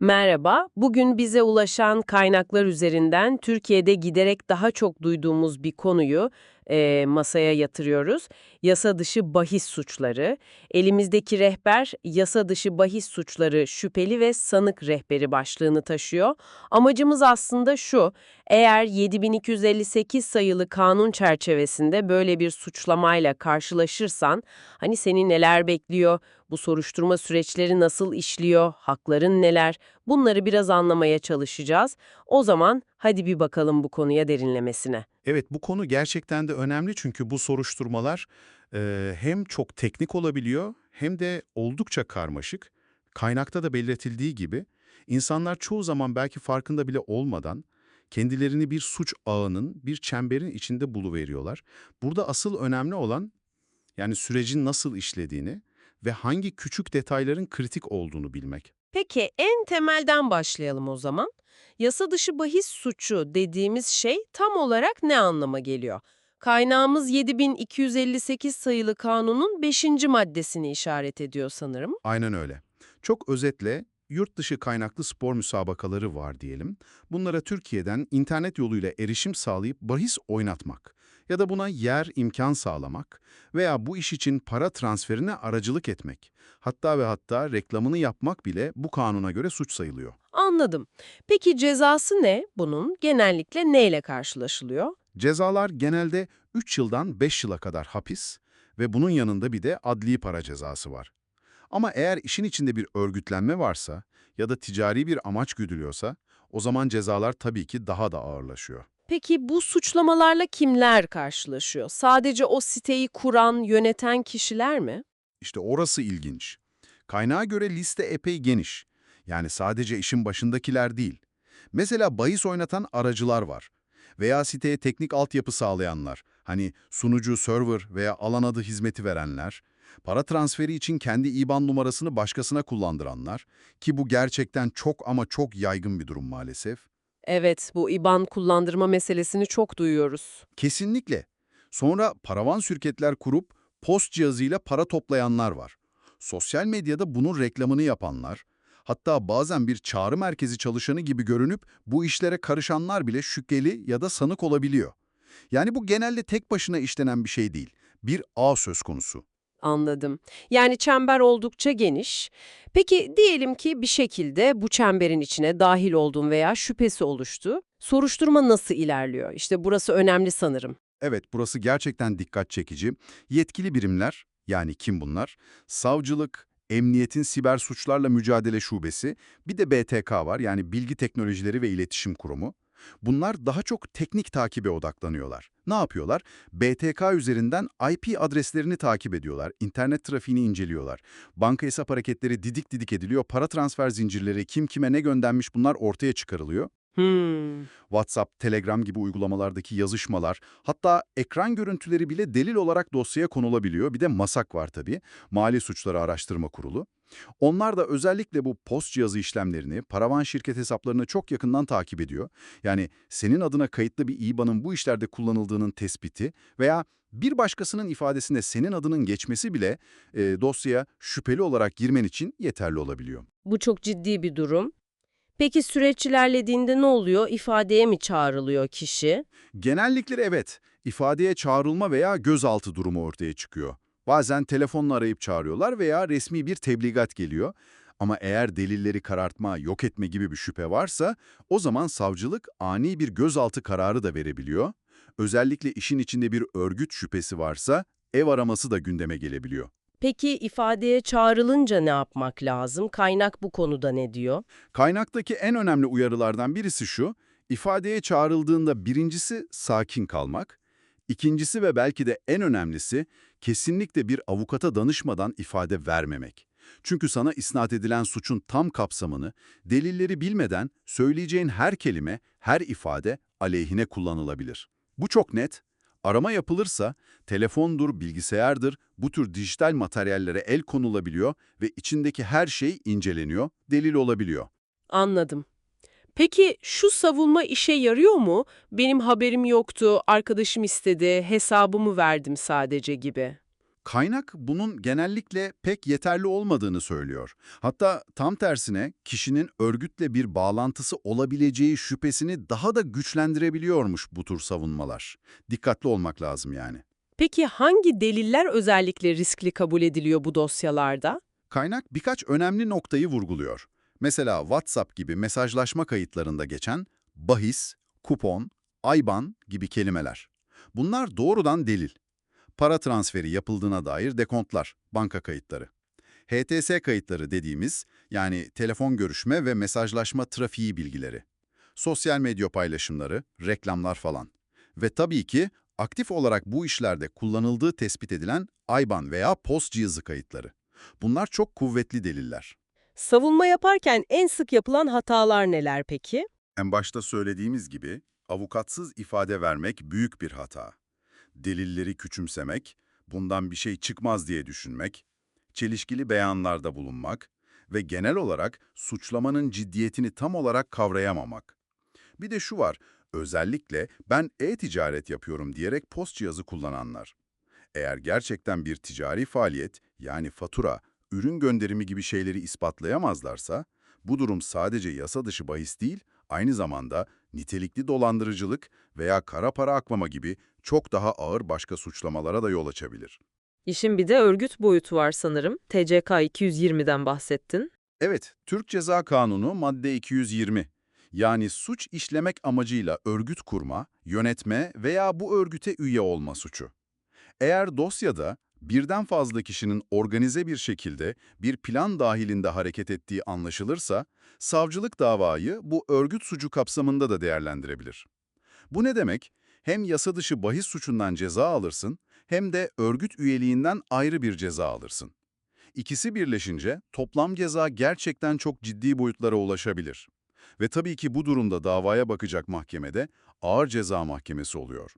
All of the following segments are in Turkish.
Merhaba, bugün bize ulaşan kaynaklar üzerinden Türkiye'de giderek daha çok duyduğumuz bir konuyu e, masaya yatırıyoruz. Yasa dışı bahis suçları. Elimizdeki rehber yasa dışı bahis suçları şüpheli ve sanık rehberi başlığını taşıyor. Amacımız aslında şu, eğer 7258 sayılı kanun çerçevesinde böyle bir suçlamayla karşılaşırsan, hani seni neler bekliyor, bu soruşturma süreçleri nasıl işliyor, hakların neler, bunları biraz anlamaya çalışacağız. O zaman hadi bir bakalım bu konuya derinlemesine. Evet bu konu gerçekten de önemli çünkü bu soruşturmalar e, hem çok teknik olabiliyor hem de oldukça karmaşık. Kaynakta da belirtildiği gibi insanlar çoğu zaman belki farkında bile olmadan kendilerini bir suç ağının, bir çemberin içinde buluveriyorlar. Burada asıl önemli olan yani sürecin nasıl işlediğini ve hangi küçük detayların kritik olduğunu bilmek. Peki en temelden başlayalım o zaman. Yasa dışı bahis suçu dediğimiz şey tam olarak ne anlama geliyor? Kaynağımız 7258 sayılı kanunun 5. maddesini işaret ediyor sanırım. Aynen öyle. Çok özetle yurt dışı kaynaklı spor müsabakaları var diyelim. Bunlara Türkiye'den internet yoluyla erişim sağlayıp bahis oynatmak ya da buna yer imkan sağlamak veya bu iş için para transferine aracılık etmek. Hatta ve hatta reklamını yapmak bile bu kanuna göre suç sayılıyor. Anladım. Peki cezası ne bunun? Genellikle neyle karşılaşılıyor? Cezalar genelde 3 yıldan 5 yıla kadar hapis ve bunun yanında bir de adli para cezası var. Ama eğer işin içinde bir örgütlenme varsa ya da ticari bir amaç güdülüyorsa, o zaman cezalar tabii ki daha da ağırlaşıyor. Peki bu suçlamalarla kimler karşılaşıyor? Sadece o siteyi kuran, yöneten kişiler mi? İşte orası ilginç. Kaynağa göre liste epey geniş. Yani sadece işin başındakiler değil. Mesela bahis oynatan aracılar var. Veya siteye teknik altyapı sağlayanlar. Hani sunucu, server veya alan adı hizmeti verenler. Para transferi için kendi IBAN numarasını başkasına kullandıranlar. Ki bu gerçekten çok ama çok yaygın bir durum maalesef. Evet, bu IBAN kullandırma meselesini çok duyuyoruz. Kesinlikle. Sonra paravan şirketler kurup post cihazıyla para toplayanlar var. Sosyal medyada bunun reklamını yapanlar, hatta bazen bir çağrı merkezi çalışanı gibi görünüp bu işlere karışanlar bile şüpheli ya da sanık olabiliyor. Yani bu genelde tek başına işlenen bir şey değil, bir ağ söz konusu. Anladım. Yani çember oldukça geniş. Peki diyelim ki bir şekilde bu çemberin içine dahil oldum veya şüphesi oluştu. Soruşturma nasıl ilerliyor? İşte burası önemli sanırım. Evet, burası gerçekten dikkat çekici. Yetkili birimler, yani kim bunlar? Savcılık, Emniyetin Siber Suçlarla Mücadele Şubesi, bir de BTK var yani Bilgi Teknolojileri ve İletişim Kurumu. Bunlar daha çok teknik takibe odaklanıyorlar. Ne yapıyorlar? BTK üzerinden IP adreslerini takip ediyorlar, internet trafiğini inceliyorlar. Banka hesap hareketleri didik didik ediliyor, para transfer zincirleri, kim kime ne göndermiş bunlar ortaya çıkarılıyor. Hmm. WhatsApp, Telegram gibi uygulamalardaki yazışmalar, hatta ekran görüntüleri bile delil olarak dosyaya konulabiliyor. Bir de MASAK var tabii, Mali Suçları Araştırma Kurulu. Onlar da özellikle bu post cihazı işlemlerini, paravan şirket hesaplarını çok yakından takip ediyor. Yani senin adına kayıtlı bir IBAN'ın bu işlerde kullanıldığının tespiti veya bir başkasının ifadesinde senin adının geçmesi bile e, dosyaya şüpheli olarak girmen için yeterli olabiliyor. Bu çok ciddi bir durum. Peki süreç ilerlediğinde ne oluyor? İfadeye mi çağrılıyor kişi? Genellikle evet, ifadeye çağrılma veya gözaltı durumu ortaya çıkıyor. Bazen telefonla arayıp çağırıyorlar veya resmi bir tebligat geliyor. Ama eğer delilleri karartma, yok etme gibi bir şüphe varsa, o zaman savcılık ani bir gözaltı kararı da verebiliyor. Özellikle işin içinde bir örgüt şüphesi varsa, ev araması da gündeme gelebiliyor. Peki ifadeye çağrılınca ne yapmak lazım? Kaynak bu konuda ne diyor? Kaynaktaki en önemli uyarılardan birisi şu, ifadeye çağrıldığında birincisi sakin kalmak, ikincisi ve belki de en önemlisi kesinlikle bir avukata danışmadan ifade vermemek. Çünkü sana isnat edilen suçun tam kapsamını, delilleri bilmeden söyleyeceğin her kelime, her ifade aleyhine kullanılabilir. Bu çok net. Arama yapılırsa telefondur, bilgisayardır, bu tür dijital materyallere el konulabiliyor ve içindeki her şey inceleniyor, delil olabiliyor. Anladım. Peki şu savunma işe yarıyor mu? Benim haberim yoktu, arkadaşım istedi, hesabımı verdim sadece gibi. Kaynak bunun genellikle pek yeterli olmadığını söylüyor. Hatta tam tersine kişinin örgütle bir bağlantısı olabileceği şüphesini daha da güçlendirebiliyormuş bu tür savunmalar. Dikkatli olmak lazım yani. Peki hangi deliller özellikle riskli kabul ediliyor bu dosyalarda? Kaynak birkaç önemli noktayı vurguluyor. Mesela WhatsApp gibi mesajlaşma kayıtlarında geçen bahis, kupon, ayban gibi kelimeler. Bunlar doğrudan delil. Para transferi yapıldığına dair dekontlar, banka kayıtları. HTS kayıtları dediğimiz yani telefon görüşme ve mesajlaşma trafiği bilgileri. Sosyal medya paylaşımları, reklamlar falan. Ve tabii ki aktif olarak bu işlerde kullanıldığı tespit edilen IBAN veya POS cihazı kayıtları. Bunlar çok kuvvetli deliller. Savunma yaparken en sık yapılan hatalar neler peki? En başta söylediğimiz gibi avukatsız ifade vermek büyük bir hata. Delilleri küçümsemek, bundan bir şey çıkmaz diye düşünmek, çelişkili beyanlarda bulunmak ve genel olarak suçlamanın ciddiyetini tam olarak kavrayamamak. Bir de şu var, özellikle ben e-ticaret yapıyorum diyerek post cihazı kullananlar. Eğer gerçekten bir ticari faaliyet, yani fatura, ürün gönderimi gibi şeyleri ispatlayamazlarsa, bu durum sadece yasa dışı bahis değil, aynı zamanda nitelikli dolandırıcılık veya kara para aklama gibi çok daha ağır başka suçlamalara da yol açabilir. İşin bir de örgüt boyutu var sanırım. TCK 220'den bahsettin. Evet, Türk Ceza Kanunu madde 220. Yani suç işlemek amacıyla örgüt kurma, yönetme veya bu örgüte üye olma suçu. Eğer dosyada birden fazla kişinin organize bir şekilde bir plan dahilinde hareket ettiği anlaşılırsa, savcılık davayı bu örgüt suçu kapsamında da değerlendirebilir. Bu ne demek? Hem yasa dışı bahis suçundan ceza alırsın, hem de örgüt üyeliğinden ayrı bir ceza alırsın. İkisi birleşince toplam ceza gerçekten çok ciddi boyutlara ulaşabilir. Ve tabii ki bu durumda davaya bakacak mahkemede ağır ceza mahkemesi oluyor.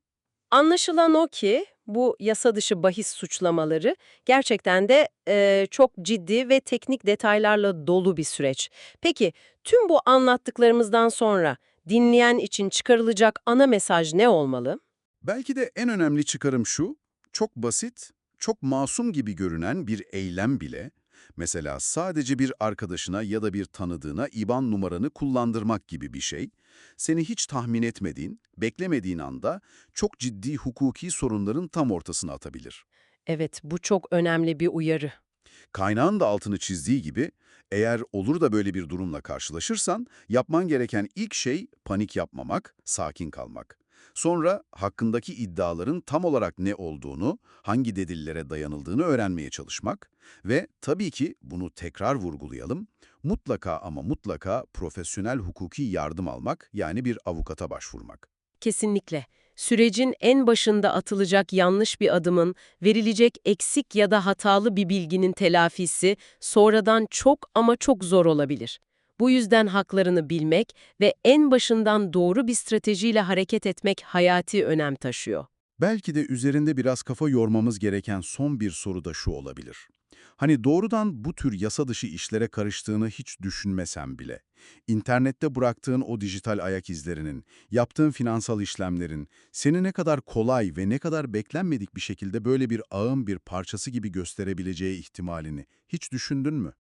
Anlaşılan o ki bu yasa dışı bahis suçlamaları gerçekten de e, çok ciddi ve teknik detaylarla dolu bir süreç. Peki tüm bu anlattıklarımızdan sonra dinleyen için çıkarılacak ana mesaj ne olmalı? Belki de en önemli çıkarım şu, çok basit, çok masum gibi görünen bir eylem bile, mesela sadece bir arkadaşına ya da bir tanıdığına IBAN numaranı kullandırmak gibi bir şey, seni hiç tahmin etmediğin, beklemediğin anda çok ciddi hukuki sorunların tam ortasına atabilir. Evet, bu çok önemli bir uyarı. Kaynağın da altını çizdiği gibi, eğer olur da böyle bir durumla karşılaşırsan, yapman gereken ilk şey panik yapmamak, sakin kalmak. Sonra hakkındaki iddiaların tam olarak ne olduğunu, hangi delillere dayanıldığını öğrenmeye çalışmak ve tabii ki bunu tekrar vurgulayalım, mutlaka ama mutlaka profesyonel hukuki yardım almak yani bir avukata başvurmak. Kesinlikle. Sürecin en başında atılacak yanlış bir adımın, verilecek eksik ya da hatalı bir bilginin telafisi sonradan çok ama çok zor olabilir. Bu yüzden haklarını bilmek ve en başından doğru bir stratejiyle hareket etmek hayati önem taşıyor. Belki de üzerinde biraz kafa yormamız gereken son bir soru da şu olabilir. Hani doğrudan bu tür yasa dışı işlere karıştığını hiç düşünmesem bile, internette bıraktığın o dijital ayak izlerinin, yaptığın finansal işlemlerin, seni ne kadar kolay ve ne kadar beklenmedik bir şekilde böyle bir ağın bir parçası gibi gösterebileceği ihtimalini hiç düşündün mü?